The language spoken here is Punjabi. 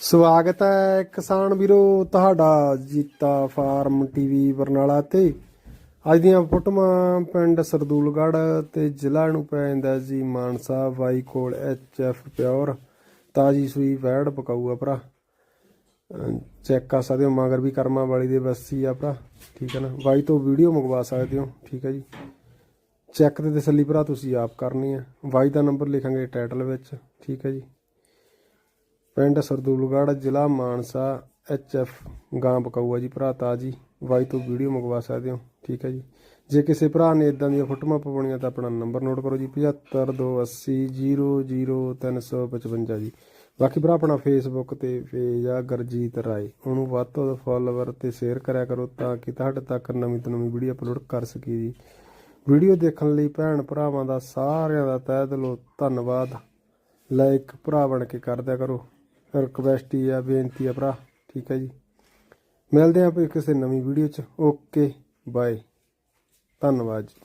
ਸਵਾਗਤ ਹੈ ਕਿਸਾਨ ਵੀਰੋ ਤੁਹਾਡਾ ਜੀਤਾ ਫਾਰਮ ਟੀਵੀ ਬਰਨਾਲਾ ਤੇ। ਅੱਜ ਦੀਆਂ ਫੋਟੋਆਂ ਪਿੰਡ ਸਰਦੂਲਗੜ੍ਹ ਤੇ ਜ਼ਿਲ੍ਹਾ ਨੂੰ ਪੈ ਜਾਂਦਾ ਜੀ ਮਾਨਸਾ, ਬਾਈ ਕੋਲ ਐਫ ਪਿਓਰ। ਤਾਜੀ ਸੂਈ ਵੈੜ ਪਕਾਊ ਆ ਭਰਾ ਚੈੱਕ ਕਰ ਸਕਦੇ ਹੋ, ਮਗਰ ਵੀ ਕਰਮਾਂ ਵਾਲੀ ਦੇ ਬੱਸੀ ਆ ਭਰਾ। ਠੀਕ ਹੈ ਨਾ? ਬਾਈ ਤੋਂ ਵੀਡੀਓ ਮੰਗਵਾ ਸਕਦੇ ਹੋ। ਠੀਕ ਹੈ ਜੀ। ਚੈੱਕ ਤੇ ਤਸੱਲੀ ਭਰਾ, ਤੁਸੀਂ ਆਪ ਕਰਨੀ ਹੈ। ਬਾਈ ਦਾ ਨੰਬਰ ਲਿਖਾਂਗੇ ਟਾਈਟਲ ਵਿੱਚ। ਠੀਕ ਹੈ ਜੀ। ਪਿੰਡ ਸਰਦੂਲਗੜ੍ਹ, ਜ਼ਿਲ੍ਹਾ ਮਾਨਸਾ ਐਫ ਗਾਂ ਬਕਾਊਆ ਜੀ, ਭਰਾ ਤਾਜੀ ਵਾਈ ਤੋਂ ਵੀਡੀਓ ਮੰਗਵਾ ਸਕਦੇ ਹੋ, ਠੀਕ ਹੈ ਜੀ। ਜੇ ਕਿਸੇ ਭਰਾ ਨੇ ਇਦਾਂ ਦੀਆਂ ਫੋਟੋਆਂ ਪਵਾਉਣੀਆਂ ਤਾਂ ਆਪਣਾ ਨੰਬਰ ਨੋਟ ਕਰੋ ਜੀ 7528000355 ਜੀ। ਬਾਕੀ ਭਰਾ, ਆਪਣਾ ਫੇਸਬੁੱਕ ਤੇ ਪੇਜ ਆ, ਗਰਜੀਤ ਰਾਏ। ਉਹਨੂੰ ਵੱਧ ਤੋਂ ਵੱਧ ਫੋਲੋਵਰ ਤੇ ਸ਼ੇਅਰ ਕਰਿਆ ਕਰੋ ਤਾਂ ਕਿ ਤੁਹਾਡੇ ਤੱਕ ਨਵੀਂ ਤੋਂ ਨਵੀਂ ਵੀਡੀਓ ਅਪਲੋਡ ਕਰ ਸਕੀਏ ਜੀ। ਵੀਡੀਓ ਦੇਖਣ ਲਈ ਭੈਣ ਭਰਾਵਾਂ ਦਾ ਸਾਰਿਆਂ ਦਾ ਤਹਿ ਦਿਲੋਂ ਧੰਨਵਾਦ। ਲਾਈਕ ਭਰਾ ਬਣ ਕੇ ਕਰ ਦਿਆ ਕਰੋ। ਰਿਕਵੈਸਟ ਹੀ ਆ, ਬੇਨਤੀ ਆ ਭਰਾ, ਠੀਕ ਹੈ ਜੀ। ਮਿਲਦੇ ਆਂ ਫਿਰ ਕਿਸੇ ਨਵੀਂ ਵੀਡੀਓ 'ਚ। Okay, bye. ਧੰਨਵਾਦ ਜੀ।